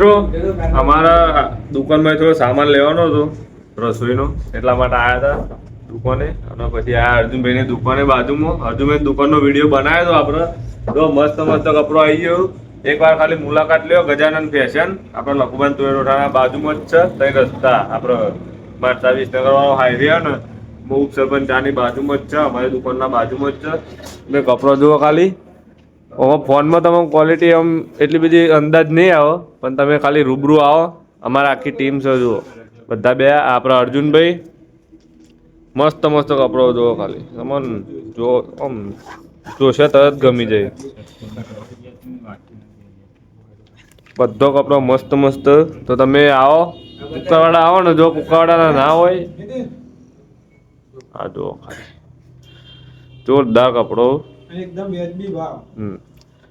મિત્રો, અમારા દુકાનમાં થોડો સામાન લેવાનો હતો, રસોઈનો, એટલા માટે આવ્યા હતા દુકાને. અને પછી આ અર્જુનભાઈની દુકાને બાજુમાં. અર્જુનભાઈ દુકાનનો વીડિયો બનાવ્યો હતો આપણે. જો મસ્ત મસ્ત કપડો આવી ગયો. એકવાર ખાલી મુલાકાત લ્યો ગજાનંદ ફેશન આપણે લખુબાન તુવેરોઠાના બાજુમાં જ છે. ત્યાં રસ્તા આપણે મારતા વિસનગરવાળો હાઈવે ને. બહુ સરપંચ ચાની બાજુમાં જ છે. અમારી દુકાનના બાજુમાં જ છે. મેં કપડો જુઓ ખાલી. ઓમાં ફોનમાં તમે ક્વોલિટી આમ એટલી બધી અંદાજ નહીં આવો પણ તમે ખાલી રૂબરૂ આવો. અમારા આખી ટીમ છે જુઓ. બધા બે આપણા અર્જુનભાઈ. મસ્ત મસ્ત કપડો જુઓ ખાલી. તમને જો આમ જોશે તરત ગમી જાય. બધો કપડો મસ્ત મસ્ત. તો તમે આવો. કુકાવાડા આવો ને જો કુકાવાડાના ના હોય. આ જુઓ ખાલી. જોરદાર કપડો. એકદમ વ્યાજબી ભાવ. હમ.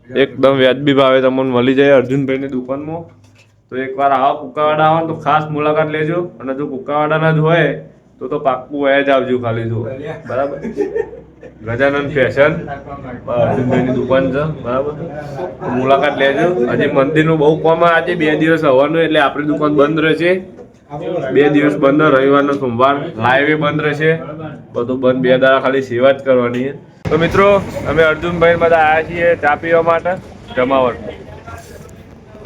એકદમ વ્યાજબી ભાવે તમને મળી જાય અર્જુનભાઈની દુકાનમાં. તો એકવાર આવો કુકાવાડા આવો તો ખાસ મુલાકાત લેજો. અને જો કુકાવાડાના જ હોય તો તો પાક્કું વયા જ આવજો ખાલી જો. બરાબર? ગજાનંદ ફેશન અર્જુનભાઈની દુકાન છે. બરાબર? મુલાકાત લેજો. હજી મંદિરનું બહુ કોમ આજે બે દિવસ હવાનું એટલે આપણી દુકાન બંધ રહેશે. બે દિવસ બંધ રવિવારનો સોમવાર. લાઈવે બંધ રહેશે. બધું બંધ. બે દાડા ખાલી સેવા જ કરવાની છે. તો મિત્રો અમે અર્જુનભાઈ બધા આવ્યા છીએ ચા પીવા માટે જમાવટ.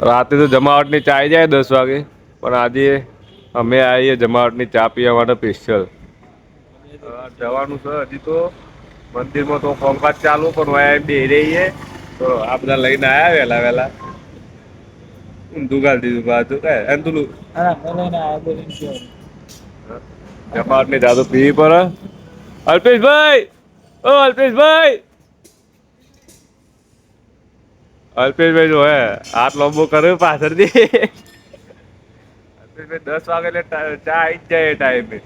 રાતે તો જમાવટની ચા આવી જાય દસ વાગે પણ આજે અમે આવીએ જમાવટની ચા પીવા માટે સ્પેશિયલ જવાનું છે હજી તો. મંદિરમાં તો કોમકાજ ચાલુ પણ વાય બે રહીએ તો આ બધા લઈને આવ્યા વહેલા વહેલા. ઊંધું ગાલ દીધું બાજુ કે એમ તું જમાવટની દાદુ પીવી પડે. અલ્પેશભાઈ! ઓ, અલ્પેશભાઈ! અલ્પેશભાઈ જો હે, હાથ લાંબો કર્યો પાછળથી. અલ્પેશભાઈ દસ વાગે એટલે ચા આવી જ જાય ટાઈમે.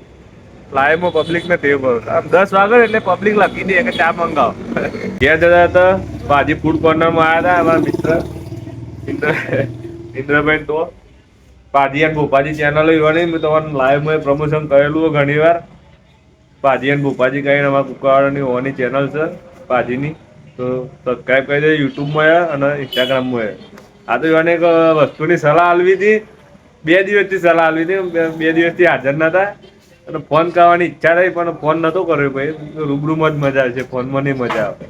લાઈવમાં પબ્લિક ને તે ભરોસે આમ દસ વાગે એટલે પબ્લિક લખી દે કે ચા મંગાવો. ઘેર જતા હતા, ભાજી ફૂડ કોર્નરમાં આવ્યા હતા અમારા મિત્ર. ઇન્દ્રભાઈ તો. પાજી અને ભોપાજી ચેનલ જોવાની મેં તમારું લાઈવમાં પ્રમોશન કરેલું ઘણી વાર પાજી અને ભૂપાજી કહીને અમારા કુકવાડાની હોવાની ચેનલ છે, પાજીની. તો સબસ્ક્રાઈબ કરી દેજો યુટ્યુબમાં અને ઇન્સ્ટાગ્રામમાં આ તો એને એક વસ્તુની સલાહ આલવી હતી. બે દિવસથી સલાહ આલવી હતી. બે- દિવસથી હાજર નહોતા અને ફોન કરવાની ઈચ્છા થઈ પણ ફોન નહોતો કર્યો ભાઈ રૂબરૂમાં જ મજા આવશે ફોનમાં નહીં મજા આવે.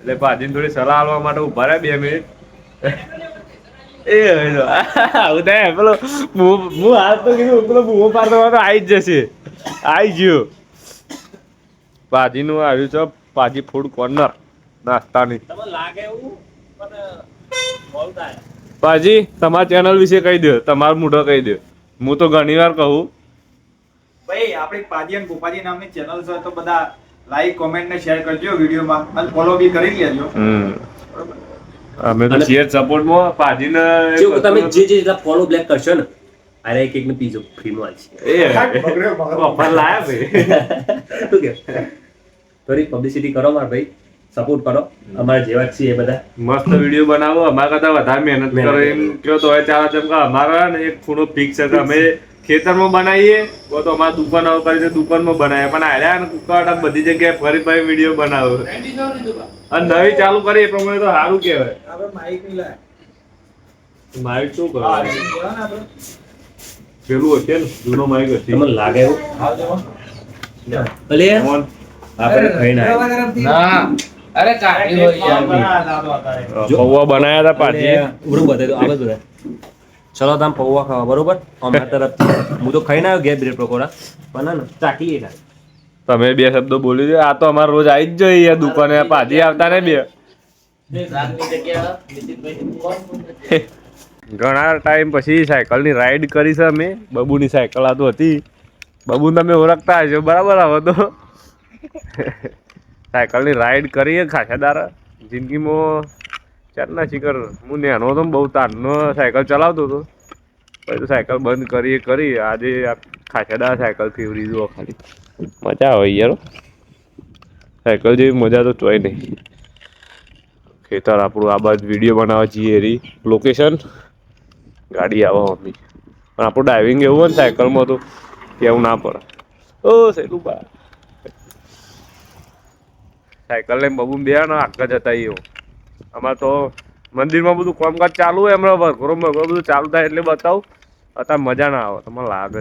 એટલે પાજીને થોડી સલાહ આપવા માટે ઊભા રહ્યા બે મિનિટ. એ આવું થાય. પેલો હું હું તો કીધું, પેલો બૂમો પાડતો આવી જ જશે. આવી ગયો. ભાજીનું આવ્યું છે ભાજી ફૂડ કોર્નર નાસ્તાની. ભાજી તમારા ચેનલ વિશે કહી દો તમારું મોઢો કહી દો હું તો ઘણી વાર કહું. ભાઈ આપણી પાજી અને ગોપાજી નામની ચેનલ છે તો બધા લાઈક કોમેન્ટ ને શેર કરજો વિડીયોમાં. અને ફોલો બી કરી લેજો. હમ. અમે તો છીએ સપોર્ટમાં જો તમે જે જે ફોલો બ્લેક કરશો ને અરે એક એક પીઝો ફ્રીમાં છે એ. ઓફર લાયા ભાઈ શું કે થોડી પબ્લિસિટી કરો મારા ભાઈ. સપોર્ટ કરો. અમારા જેવા જ છીએ બધા. મસ્ત વીડિયો બનાવો. અમારા કરતા વધારે મહેનત કરો. એમ કયો તો હોય ચાલો કે અમારા ને એક ખૂણો ફિક્સ છે. અમે ખેતરમાં બનાવીએ. તો તો અમારા દુકાન કરી છે. દુકાનમાં બનાવીએ. પણ આર્યા ને કુકવાટા બધી જગ્યાએ ફરી ફરી વીડિયો બનાવો. અને નવી ચાલુ કરી એ પ્રમાણે તો સારું કહેવાય. આપણે માઈકની લાય. માઇક શું કરવાનું કહેવાય ને આપણે. પેલું હશે ને? જૂનો માઇક હશે. તમને લાગે એવું? ભલે. આપણે ખાઈને ના અરે કાઢી હોય યાર એ. પૌવા બનાયા હતા પાછી. ઉરું બતાવી દો, આ બધું. ચલો તમે પૌવા ખાવા બરોબર? અમારા તરફથી. હું તો ખાઈને આવ્યો ઘેર બ્રેડ પકોડા. પણ ના, ના ચાખીએ તમે બે શબ્દો બોલી દો. આ તો અમારે રોજ આવી જ જોઈએ. આ દુકાને પાછી આવતા ને બે. ઘણા ટાઈમ પછી સાયકલની રાઈડ કરી છે અમે. બબુની સાયકલ આ તો હતી. બબુ તમે ઓળખતા હશો. બરાબર આવો તો. સાયકલની રાઈડ કરીએ ખાસા દારા. જિંદગીમાં ચારના શિખર. હું નેનો હતો બહુ તારનો સાયકલ ચલાવતો હતો. પછી સાયકલ બંધ કરી એ કરી આજે ખાસા દારા સાયકલ ફેવરી જુઓ ખાલી. મજા આવે યાર. સાયકલ જેવી મજા તો ચોય નહીં. ખેતર આપણું આ બાજુ વીડિયો બનાવવા જઈએ એરી. લોકેશન ગાડી આવો મમ્મી. પણ આપણું ડ્રાઇવિંગ એવું હોય ને સાયકલમાં તો કેવું ના પડે ઓ સેલું બા સાયકલ લઈને બબુ બે ને આખા જતા એવું અમારે તો મંદિરમાં બધું કામકાજ ચાલુ હોય હમણાં વઘરો મઘરો બધું ચાલુ થાય એટલે બતાવું. અત્યારે મજા ના આવે તમને લાગે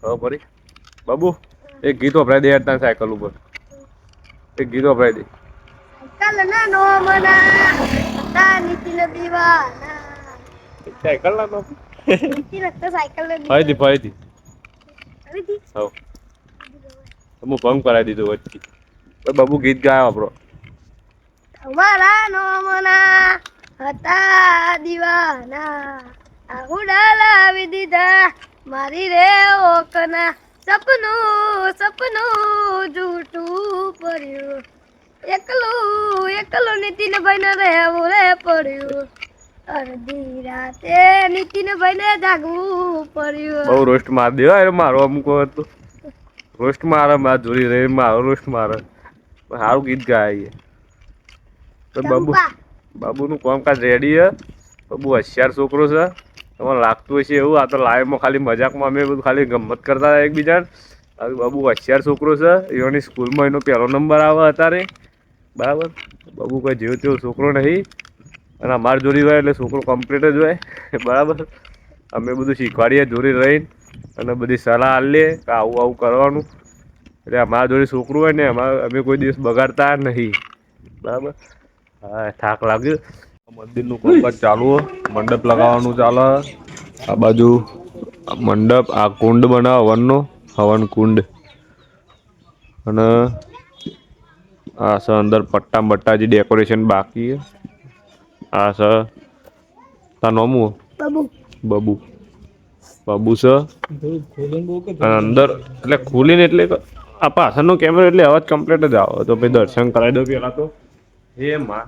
ખબર પડી? બાબુ એક ગીત વપરાય દે યાર સાયકલ ઉપર. એક ગીત વપરાય દે. સાયકલ ના નો સાયકલ ફરીથી ફરીથી. હું ભંગ કરાવી દીધું વચ્ચે બાબુ ગીત ગાયો આપણો. તમારા નોમના હતા દીવાના. આહુડા લાવી દીધા. મારી રે ઓકના. સપનું સપનું જૂઠું પડ્યું. એકલું એકલું નીતિનભાઈ ને રહેવું રે પડ્યું. અડધી રાતે નીતિનભાઈ ને જાગવું પડ્યું. બહુ રોસ્ટ માર દેવાય મારો અમુક વખત તો. રોસ્ટ મારે મારા જોડી રહી મારો રોસ્ટ મારે. સારું ગીત ગાય તો બાબુ બાબુનું કામકાજ રેડી છે બાબુ હોશિયાર છોકરો છે. તમને લાગતું હશે એવું આ તો લાઈવમાં ખાલી મજાકમાં અમે બધું ખાલી ગમત કરતા હતા એકબીજાને. આ બાબુ હોશિયાર છોકરો છે. એની સ્કૂલમાં એનો પહેલો નંબર આવે અત્યારે. બરાબર? બાબુ કોઈ જેવો તેવો છોકરો નહીં. અને અમારે જોડી હોય એટલે છોકરો કમ્પ્લીટ જ હોય. બરાબર? અમે બધું શીખવાડીએ જોડી રહીને. અને બધી સલાહ આલીએ કે આવું આવું કરવાનું. એટલે અમારા જોડે છોકરું હોય ને અમારે અમે કોઈ દિવસ બગાડતા નહીં. બરાબર? હા થાક લાગ્યો મંદિરનું કામકાજ ચાલુ હે. મંડપ લગાવવાનું ચાલે. આ બાજુ મંડપ આ કુંડ બનાવે હવનનો. હવન કુંડ. અને આ સર અંદર પટ્ટા બટ્ટા જે ડેકોરેશન બાકી છે. આ સર તાર નોમું બાબુ. બબુ. બબુ સર અંદર એટલે ખુલીને એટલે આ પાછળનો કેમેરો એટલે અવાજ કમ્પ્લીટ જ આવે. તો ભાઈ દર્શન કરાવી દો પેલા તો. હે માં.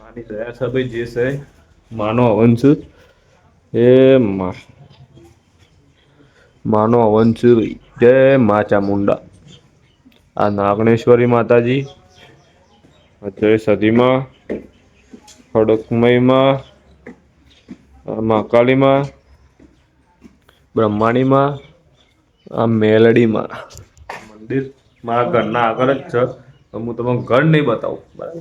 માની દયા છે ભાઈ, જે છે. માનો હવન છે હે માં. માનો હવન છે ભાઈ જય મા ચામુંડા આ નાગણેશ્વરી માતાજી. અત્યારે સદીમાં ખડકમયમાં મહાકાળીમાં. બ્રહ્માણીમાં. આ મેલડીમાં. મંદિર મારા ઘરના આગળ જ છે. તો હું તમને ઘર નહીં બતાવું. બરાબર.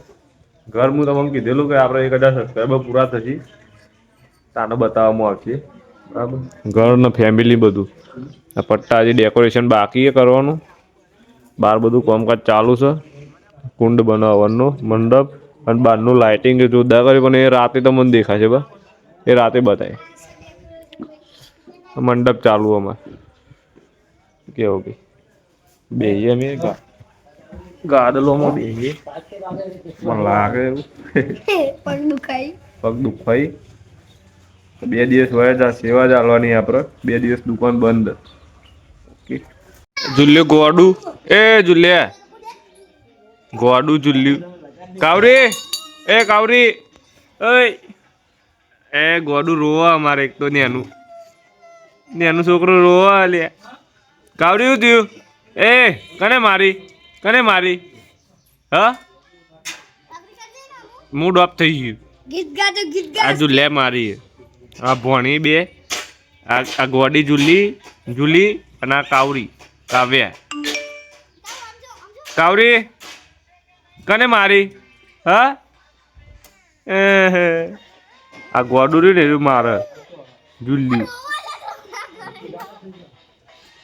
ઘર હું તમને કીધેલું કે આપણે એક હજાર સબસ્ક્રાઈબર પૂરા થશે. તાને બતાવવામાં આવશે. બરાબર? ઘર ને ફેમિલી બધું. આ પટ્ટા હજી ડેકોરેશન બાકી કરવાનું. બહાર બધું કામકાજ ચાલુ છે. કુંડ બનાવવાનું મંડપ અને બહારનું લાઇટિંગ જોરદાર કર્યું પણ એ રાતે તો મને દેખાશે બા. એ રાતે બતાય. મંડપ ચાલુ અમાર. કેવું કે બેહીએ અમે ગાદલોમાં બેહીએ. મને લાગે એવું. પણ દુખાઈ. પગ દુખાઈ. બે દિવસ વયા જા સેવા ચાલવાની આપણે. બે દિવસ દુકાન બંધ. ઓકે. જુલ્યો ગોડું એ જુલ્યા ગોડું જુલ્યું કાવરી. એ કાવરી. ઓય. એ ગોડું રોવા અમારે એક તો નેનું. નેનું છોકરો રોવા લે. કાવરી શું થયું એ કને મારી? કને મારી? હ? મૂડ ઓફ થઈ ગયું. ગીત ગાતો ગીત આ ગાતો જુલે મારી. આ ભોણી બે આ આ ગોડી જુલી જુલી અને આ કાવરી કાવ્યા. કાવરી કને મારી? હ. આ ગોડું રહ્યું ને મારે. જુલી.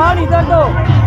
哪里战斗？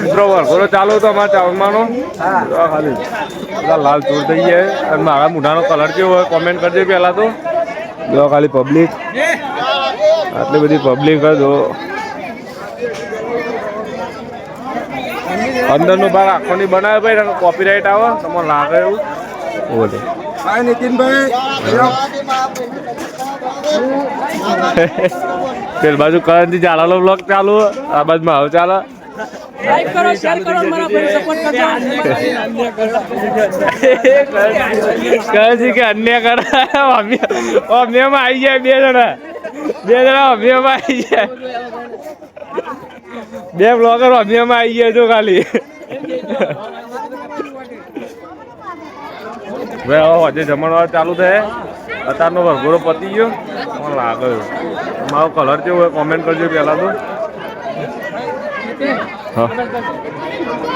મિત્રો વરઘોડો ચાલુ હતો અમારા ચાવલમાંનો ખાલી બધા લાલ ચૂર થઈ જાય અને મારા મોઢાનો કલર કેવો હોય કોમેન્ટ કરજો પહેલાં તો. જો ખાલી પબ્લિક આટલી બધી પબ્લિક જો અંદરનો ભાગ આખો નહીં બનાવે ભાઈ કોપીરાઇટ આવે. તમને લાગે એવું? બોલે. પેલ બાજુ કરંજી ચાલો બ્લોક ચાલુ. આ બાજુ સપોર્ટ કરજો. કરંજી કે અન્ય કરે. અમ્યમાં આવી જાય બે જણા. બે જણા અમ્યમાં આવી જાય. બે બ્લોગર અભિયામાં આવી ગયા જો ખાલી. ભાઈ હજે જમણવાર ચાલુ થાય અત્યારનો વરઘોડો પતી ગયો. મને મારો કલર કેવો હોય કોમેન્ટ કરજો પહેલા તો.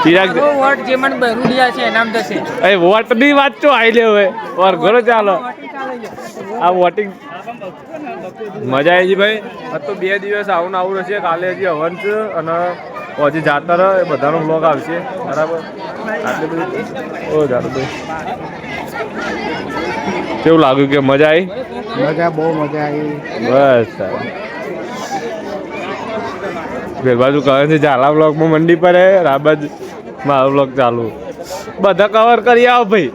ચિરાગ વોટ જે મને બરુડિયા છે એનામ દસે એ વોટની વાત તો આઈ લે હવે વરઘોડો ચાલો. આ વોટિંગ મજા આવી ગઈ ભાઈ. આ તો બે દિવસ આવું ને આવું રહેશે. કાલે હજી હવન છે અને હજી જાતર એ બધાનો બ્લોગ આવશે. બરાબર? આટલી બધી. ઓ જાતો ભાઈ. કેવું લાગ્યું કે મજા આવી મજા બહુ મજા આવી બસ સારું. પેલી બાજુ કહે છે ઝાલા બ્લોકમાં મંડી પર રાબજ મારો બ્લોક ચાલુ. બધા કવર કરી આવો ભાઈ.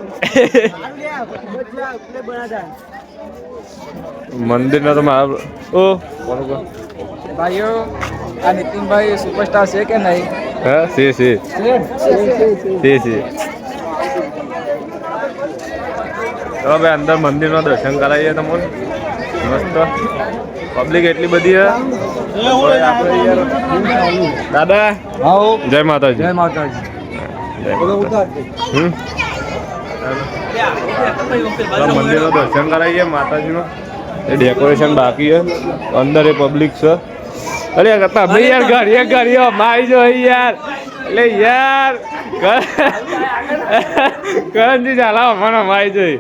મંદિર તો મારા ઓ. કોણ ભાઈઓ આ નીતિનભાઈ સુપરસ્ટાર છે કે નહીં? હા? છે છે. છે? છે તો ભાઈ અંદર મંદિરમાં દર્શન કરાવીએ તમને. મસ્ત. પબ્લિક એટલી બધી દાદા? હાઉ? જય માતાજી. જય માતાજી. મંદિરનો દર્શન કરાવીએ માતાજીનો. એ ડેકોરેશન બાકી છે અંદર એ પબ્લિક છે. અરે તમે યાર ઘડીએ ઘડીએ મારી જો યાર એટલે યાર કરણજી ચાલા મને મારી જોઈ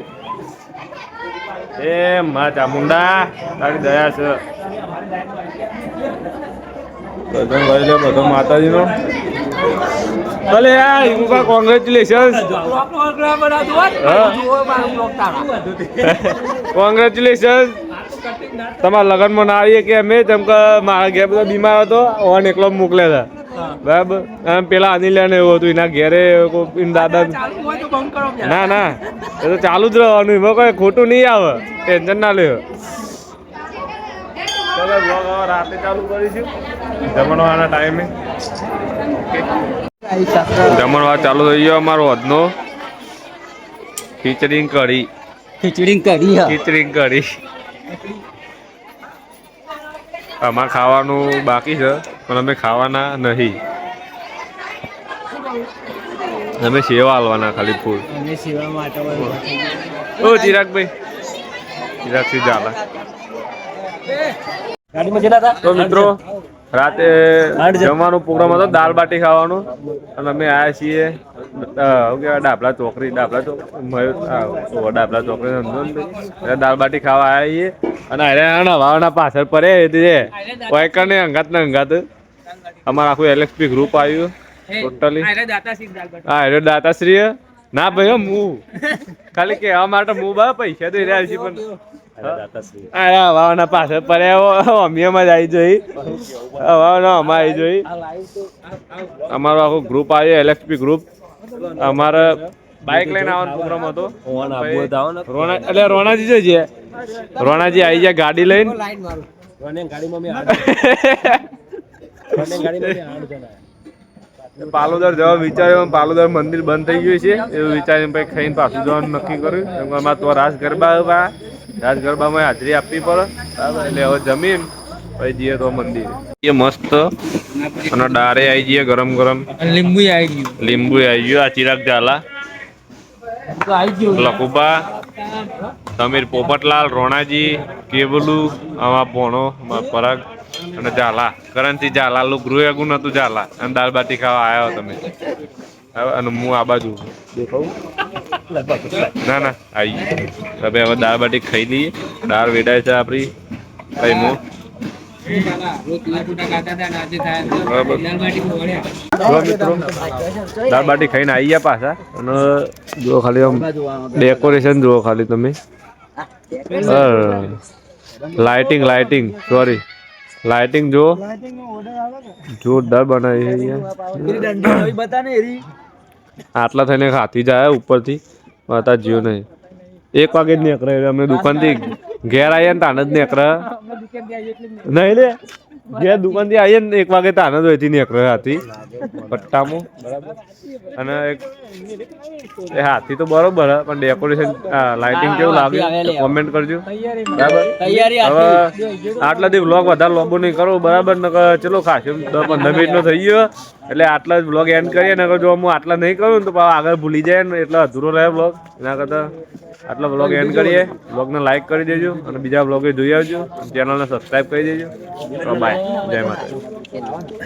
એ મા ચામુંડા તારી દયા છે. દર્શન કરી લે બધો માતાજીનો. ભલે યાર હિમુકા કોંગ્રેચ્યુલેશન કોંગ્રેચ્યુલેશન તમારા લગ્નમાં ના આવીએ કે અમે? જેમ કે મારા ઘેર બધો બીમાર હતો, ઓન એકલો મોકલ્યા હતા. બરાબર? આમ પેલા અનિલ ને એવું હતું એના ઘેરે કોઈ દાદા ના ના. એ તો ચાલુ જ રહેવાનું એમાં કોઈ ખોટું નહીં આવે. ટેન્શન ના લેવો ચલો vlog રાતે ચાલુ કરીશું. જમણવાના ટાઈમે જમણવાર ચાલુ થઈ ગયો અમારો વધનો ખીચડી કઢી. ખીચડી કરી ખીચડી ને કઢી. આમાં ખાવાનું બાકી છે. પણ અમે ખાવાના નહીં. અમે સેવા હાલવાના ખાલી ફૂલ. ઓ ચિરાગભાઈ. ચિરાગસિંહ ઝાલા. તો મિત્રો રાતે જમવાનો પ્રોગ્રામ હતો દાળ બાટી ખાવાનું. અને અમે આવ્યા છીએ ડાબલા ચોકડી ડાબલા ચોકરી ડાબલા ચોકરી. એટલે દાળ બાટી ખાવા આવ્યા છીએ. અને અરે નવાના પાછળ પડે એ વાયકર ને અંગાત ને અંગાત. અમારું આખું એલએક્સપી ગ્રુપ આવ્યું? ટોટલી હા એટલે દાતાશ્રી હે. ના ભાઈ હો, ખાલી કહેવા માટે હું બા પૈસા દઈ રહ્યા છે પણ અરે વાવના પાછળ પડ્યા અમિયામાં જ આવી જોઈ. વાવના અમાર આવી જોઈ. અમારો આખું ગ્રુપ આવ્યો એલએક્સપી ગ્રુપ અમારે બાઇક લઈને આવવાનો પ્રોગ્રામ હતો. રોણા એટલે રોણાજી જોઈએ રોણાજી આવી જાય ગાડી લઈને. ગાડીમાં પાલોદર જવા વિચાર્યો પાલોદર મંદિર બંધ થઈ ગયું છે. એવું વિચારીને પછી ખાઈને પાછું જવાનું નક્કી કર્યું. અમારે તો રાસ ગરબા રાસ ગરબામાં હાજરી આપવી પડે. એટલે હવે જમીન પછી જઈએ તો મંદિર. એ મસ્ત. અને ડારે આવી જઈએ ગરમ ગરમ. લીંબુ આવી ગયું. લીંબુ આવી ગયું આ ચિરાગ ઝાલા. લખુબા સમીર પોપટલાલ રોણાજી કેવલુ આમાં પોણો આમાં પરાગ. અને ઝાલા. કરણથી ઝાલા. લો ગૃહ આગું નતું ઝાલા. અને દાળ બાટી ખાવા આવ્યો તમે. અને હું આ બાજુ. ના ના. આવી તમે હવે દાળ બાટી ખાઈ લઈએ. દાળ વેડાય છે આપણી કઈ બરાબર. દાળ બાટી ખાઈને આવી ગયા પાછા. અને જુઓ ખાલી આમ ડેકોરેશન જુઓ ખાલી તમે. લાઇટિંગ લાઇટિંગ સોરી લાઇટિંગ જુઓ. જોરદાર બનાવી છે અહીંયા આટલા થઈને ખાતી જાય ઉપરથી. માતા જીવ નહીં. એક વાગે જ નીકળે. અમે દુકાનથી ઘેર આવીએ ને તાને જ નીકળે. નહીં લે. ઘેર દુકાનથી આવીએ ને એક વાગે તાન જ હોયથી નીકળે હાથી. પટ્ટામાં. બરાબર. અને એક એ હાથી તો બરોબર હે પણ ડેકોરેશન લાઇટિંગ કેવું લાગ્યું કોમેન્ટ કરજો. બરાબર? હવે આટલા દી વ્લોગ વધારે લાંબો નહીં કરો બરાબર? ને ચલો ખાસું દસ પંદર મિનિટનો થઈ ગયો. એટલે આટલા જ વ્લોગ એન્ડ કરીએ ને જો હું આટલા નહીં કરું ને તો આગળ ભૂલી જાય ને એટલે અધૂરો રહે વ્લોગ એના કરતાં આટલો વ્લોગ એન્ડ કરીએ. વ્લોગને લાઈક કરી દેજો અને બીજા બ્લોગે જોઈ આવજો. ચેનલને સબસ્ક્રાઈબ કરી દેજો. બાય જય માતા